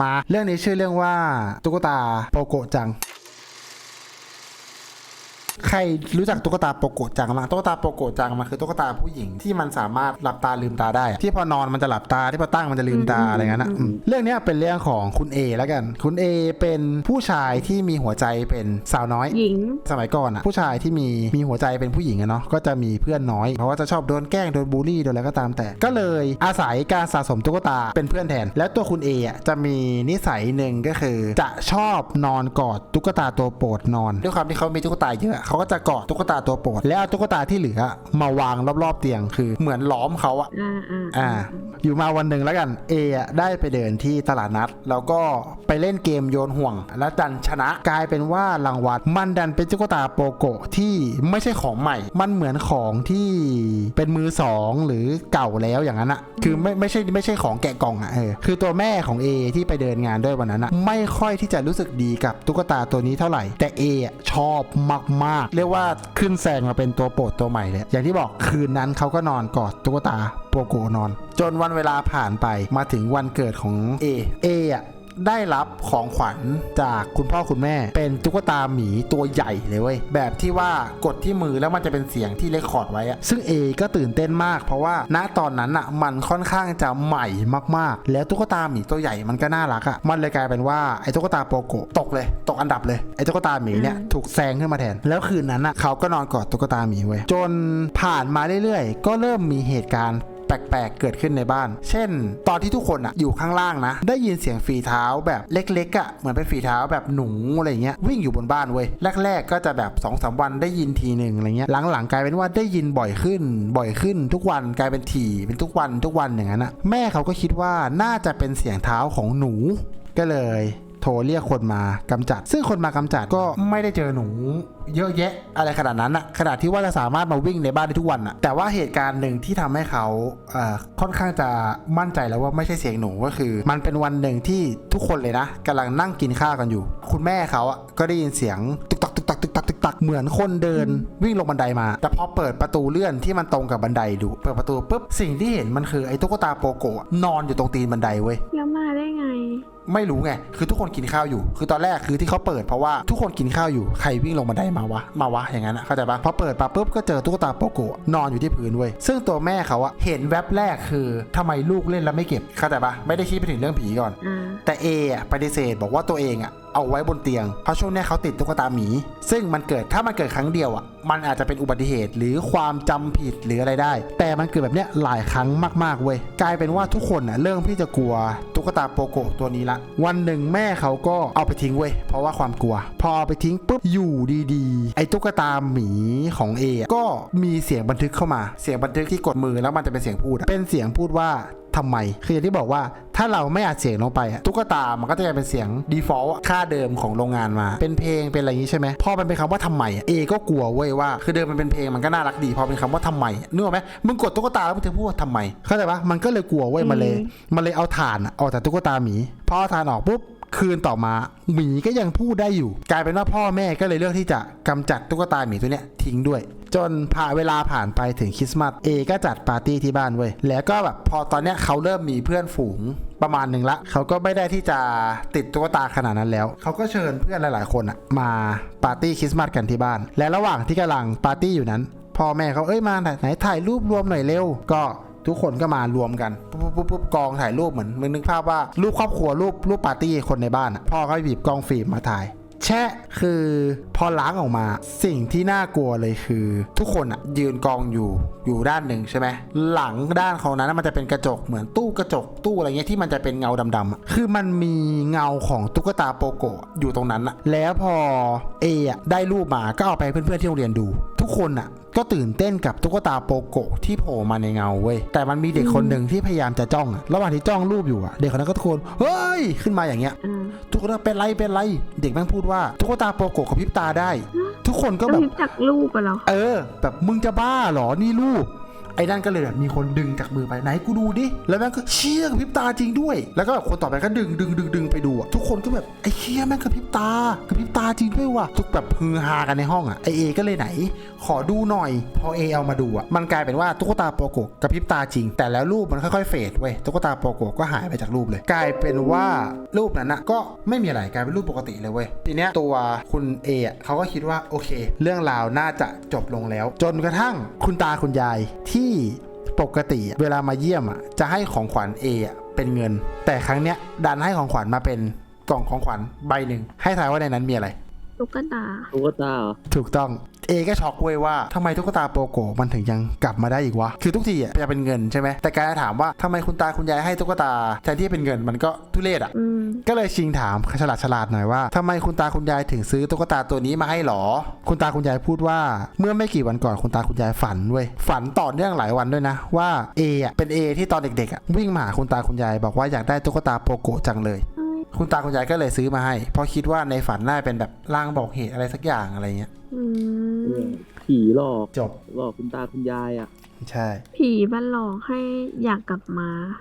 มา เรื่องนี้ชื่อเรื่องว่าตุ๊กตาโปโกะจัง ใครรู้จักตุ๊กตาโปโกะจังมั้งตุ๊กตาโปโกะจังมันคือตุ๊กตาผู้หญิงที่มันสามารถหลับตาลืมตาได้อะที่พอนอนมันจะหลับตาที่พอตั้งมันจะลืมตาอะไรเงี้ยนะอืมเรื่องเนี้ยเป็นเรื่องของคุณเอแล้วกัน คุณเอเป็นผู้ชายที่มีหัวใจเป็นสาวน้อยหญิง สมัยก่อนอะผู้ชายที่มีมีหัวใจเป็นผู้หญิงอะเนาะก็จะมีเพื่อนน้อยเพราะว่าจะชอบโดนแกล้งโดนบูลลี่โดนอะไรก็ตามแต่ ก็เลยอาศัยการสะสมตุ๊กตาเป็นเพื่อนแทน แล้วตัวคุณเออะจะมีนิสัยหนึ่งก็คือ จะชอบนอนกอดตุ๊กตาตัวโปรดนอน ด้วยความที่เขามีตุ๊กตาเยอะเขาก็จะกอดตุ๊กตาตัวโปรดแล้วเอาตุ๊กตาที่เหลือมาวางรอบๆเตียงคือเหมือนล้อมเขาอะอ่าอ่าอ่า อยู่มาวันหนึ่งแล้วกันเออะได้ไปเดินที่ตลาดนัด แล้วก็ไปเล่นเกมโยนห่วง แล้วดันชนะกลายเป็นว่ารางวัลมันดันเป็นตุ๊กตาโปโกะที่ไม่ใช่ของใหม่ มันเหมือนของที่เป็นมือสองหรือเก่าแล้วอย่างนั้นอะคือไม่ไม่ใช่ไม่ใช่ของแกะกล่องอะเออคือตัวแม่ของเอที่ไปเดินงานด้วยวันนั้นอะไม่ค่อยที่จะรู้สึกดีกับตุ๊กตาตัวนี้เท่าไหร่ แต่เอะชอบมากๆ เรียกว่าขึ้นแซงมาเป็นตัวโปรดตัวใหม่เลยอย่างที่บอกคืนนั้นเขาก็นอนกอดตุ๊กตาโปโกนอน จนวันเวลาผ่านไปมาถึงวันเกิดของเอเออะ ได้รับของขวัญจากคุณพ่อคุณแม่ เป็นตุ๊กตาหมีตัวใหญ่เลยเว้ยแบบที่ว่ากดที่มือแล้วมันจะเป็นเสียงที่เลคคอร์ดไว้อะซึ่งเอก็ตื่นเต้นมาก เพราะว่าณตอนนั้นอะมันค่อนข้างจะใหม่มากๆ แล้วตุ๊กตาหมีตัวใหญ่มันก็น่ารักอะมันเลยกลายเป็นว่าไอ้ตุ๊กตาโปโกตกเลย ตกอันดับเลยไอ้ตุ๊กตาหมีเนี่ยถูกแซงขึ้นมาแทน แล้วคืนนั้นอะเขาก็นอนกอดตุ๊กตาหมีเว้ยจนผ่านมาเรื่อยๆ ก็เริ่มมีเหตุการณ์ แปลกๆ เกิดขึ้นในบ้าน เช่น ตอนที่ทุกคนอะอยู่ข้างล่างนะ ได้ยินเสียงฝีเท้าแบบเล็กๆอะเหมือนเป็นฝีเท้าแบบหนูอะไรเงี้ยวิ่งอยู่บนบ้านเว้ยแรกๆ ก็จะแบบ2อสวันได้ยินทีหนึ่งอะไรเงี้ยหลังๆกลายเป็นว่าได้ยินบ่อยขึ้น บ่อยขึ้นทุกวันกลายเป็นถี่เป็นทุกวันทุกวันอย่างนั้นอะแม่เขาก็คิดว่าน่าจะเป็นเสียงเท้าของหนูก็เลย โทรเรียกคนมากำจัด ซึ่งคนมากำจัดก็ไม่ได้เจอหนู เยอะแยะอะไรขนาดนั้นอะขนาดที่ว่าจะสามารถมาวิ่งในบ้านได้ทุกวันอะแต่ว่าเหตุการณ์หนึ่งที่ทำให้เขาเอ่อค่อนข้างจะมั่นใจแล้วว่าไม่ใช่เสียงหนูก็คือ มันเป็นวันหนึ่งที่ทุกคนเลยนะกำลังนั่งกินข้าวกันอยู่ คุณแม่เขาอะก็ได้ยินเสียงตึกตักตึกตักตึกตักตึกตักเหมือนคนเดินวิ่งลงบันไดมา แต่พอเปิดประตูเลื่อนที่มันตรงกับบันไดดู เปิดประตูปุ๊บสิ่งที่เห็นมันคือไอ้ตุ๊กตาโปโกะนอนอยู่ตรงตีนบันไดเว้ยแล้วมาได้ไงไม่รู้ไง คือทุกคนกินข้าวอยู่ คือตอนแรกคือที่เขาเปิดเพราะว่าทุกคนกินข้าวอยู่ ใครวิ่งลงบันไดมาวะ มาวะ อย่างนั้นอะเข้าใจปะพอเปิดปาปุ๊บก็เจอตุ๊กตาโปโกะนอนอยู่ที่พื้นเว้ย ซึ่งตัวแม่เขาอะเห็นแว็บแรกคือทำไมลูกเล่นแล้วไม่เก็บ เข้าใจปะไม่ได้คิดไปถึงเรื่องผีก่อนอ่าแต่เออะปฏิเสธบอกว่าตัวเองอะเอาไว้บนเตียง เพราะช่วงเนี้ยเขาติดตุ๊กตาหมี ซึ่งมันเกิดถ้ามันเกิดครั้งเดียวอะมันอาจจะเป็นอุบัติเหตุหรือความจำผิดหรืออะไรได้ แต่มันเกิดแบบเนี้ยหลายครั้งมากๆเว้ยกลายเป็นว่าทุกคนอะเริ่มที่จะกลัวต กตาโปโกะตัวนี้ละ วันหนึ่งแม่เขาก็เอาไปทิ้งเว้ยเพราะว่าความกลัว พอเอาไปทิ้งปุ๊บอยู่ดีๆ ไอ้ตุ๊กตาหมีของเออะก็มีเสียงบันทึกเข้ามา เสียงบันทึกที่กดมือแล้วมันจะเป็นเสียงพูดอะเป็นเสียงพูดว่าทำไม คืออย่างที่บอกว่าถ้าเราไม่อัดเสียงลงไปอะตุ๊กตา มันก็จะกลายเป็นเสียง default อะค่าเดิมของโรงงานมา เป็นเพลง เป็นอะไรอย่างนี้ใช่ไหม พอมันเป็นคำว่าทำไมอะเอ ก็กลัวเว้ยว่า คือเดิมมันเป็นเพลง มันก็น่ารักดี พอเป็นคำว่าทำไมอะนึกออกไหมมึงกดตุ๊กตาแล้วมึงจะพูดว่าทำไม เข้าใจปะมันก็เลยกลัวเว้ย มันเลย มันเลยเอาถ่านอะออกจากตุ๊กตาหมีพอเอาถ่านออกปุ๊บคืนต่อมาหมีก็ยังพูดได้อยู่ กลายเป็นว่าพ่อแม่ก็เลยเลือกที่จะกำจัดตุ๊กตาหมีตัวเนี้ยทิ้งด้วย จนผ่านเวลาผ่านไปถึงคริสต์มาสเอก็จัดปาร์ตี้ที่บ้านเว้ยแล้วก็แบบพอตอนเนี้ยเขาเริ่มมีเพื่อนฝูงประมาณหนึ่งละเขาก็ไม่ได้ที่จะติดตุ๊กตาขนาดนั้นแล้ว เขาก็เชิญเพื่อนหลาย ๆ คนอะมาปาร์ตี้คริสต์มาสกันที่บ้าน และระหว่างที่กำลังปาร์ตี้อยู่นั้นพ่อแม่เขาเอ้ยมาไหนถ่ายรูปรวมหน่อยเร็วก็ ทุกคนก็มารวมกันปุ๊บปุ๊บปุ๊บกองถ่ายรูปเหมือนมึงนึกภาพว่ารูปครอบครัวรูปรูปปาร์ตี้คนในบ้านอะพ่อก็บีบกล้องฟิล์มมาถ่ายแชะคือพอล้างออกมาสิ่งที่น่ากลัวเลยคือ ทุกคนอะยืนกองอยู่อยู่ด้านหนึ่งใช่ไหมหลังด้านของนั้นมันจะเป็นกระจกเหมือนตู้กระจกตู้อะไรเงี้ยที่มันจะเป็นเงาดำๆคือมันมีเงาของตุ๊กตาโปโกะอยู่ตรงนั้นอะแล้วพอเออะได้รูปมาก็เอาไปเพื่อนๆที่โรงเรียนดู กคนอะก็ตื่นเต้นกับตุ๊กตาโปโกะที่โผล่มาในเงาเว้ยแต่มันมีเด็กคนหนึ่งที่พยายามจะจ้องอะระหว่างที่จ้องรูปอยู่อะเด็กคนนั้นก็ตะโกนเฮ้ยขึ้นมาอย่างเงี้ยอ่าทุกคนก็เป็นไรเป็นไร เด็กแม่งพูดว่าตุ๊กตาโปโกะกับพริบตาได้ ทุกคนก็ก็แบบรู้จักลูกอะเหรอเออ แบบมึงจะบ้าเหรอนี่ลูก ไอ้นั่นก็เลยแบบมีคนดึงจากมือไปไหนกูดูดิ แล้วแม่งก็เชี่ยกระพริบตาจริงด้วย แล้วก็แบบคนต่อไปก็ดึงดึงดึงดึงไปดูอะทุกคนก็แบบไอ้เชี่ยแม่งกระพริบตากระพริบตาจริงด้วยว่ะทุกแบบฮือฮากันในห้องอะไอเอก็เลยไหน ขอดูหน่อย พอเอเอามาดูอะมันกลายเป็นว่าตุ๊กตาโปโกะกระพริบตาจริง แต่แล้วรูปมันค่อยๆเฟดเว้ยตุ๊กตาโปโกะก็หายไปจากรูปเลย กลายเป็นว่ารูปนั้นนะก็ไม่มีอะไรกลายเป็นรูปปกติเลยเว้ยทีเนี้ยตัวคุณเออะเขาก็คิดว่าโอเค เรื่องราวน่าจะจบลงแล้ว จนกระทั่งคุณตาคุณยายที่ปกติอะเวลามาเยี่ยมอะจะให้ของขวัญเออะเป็นเงิน แต่ครั้งเนี้ยดันให้ของขวัญมาเป็นกล่องของขวัญใบหนึ่งให้ทายว่าในนั้นมีอะไร ตุ๊กตา ตุ๊กตาเหรอถูกต้อง เอก็ช็อกเว้ยว่าทำไมตุ๊กตาโปโกะมันถึงยังกลับมาได้อีกวะ คือทุกทีอะจะเป็นเงินใช่ไหมแต่การจะถามว่าทำไมคุณตาคุณยายให้ตุ๊กตาแทนที่เป็นเงินมันก็ทุเรศอะอืมก็เลยชิงถามฉลาดฉลาดๆหน่อยว่าทำไมคุณตาคุณยายถึงซื้อตุ๊กตาตัวนี้มาให้หรอ คุณตาคุณยายพูดว่า เมื่อไม่กี่วันก่อนคุณตาคุณยายฝันเว้ยฝันต่อเนื่องหลายวันด้วยนะ ว่าเออะเป็นเอที่ตอนเด็กๆอะวิ่งมาหาคุณตาคุณยายบอกว่าอยากได้ตุ๊กตาโปโกะจังเลยเอ้ย คุณตาคุณยายก็เลยซื้อมาให้ เพราะคิดว่าในฝันน่าจะเป็นแบบลางบอกเหตุอะไรสักอย่างอะไรเงี้ยอืเอมอผีหลอกจบหลอกคุณตาคุณยายอะ ใช่ ผีมันหลอกให้อยากกลับมา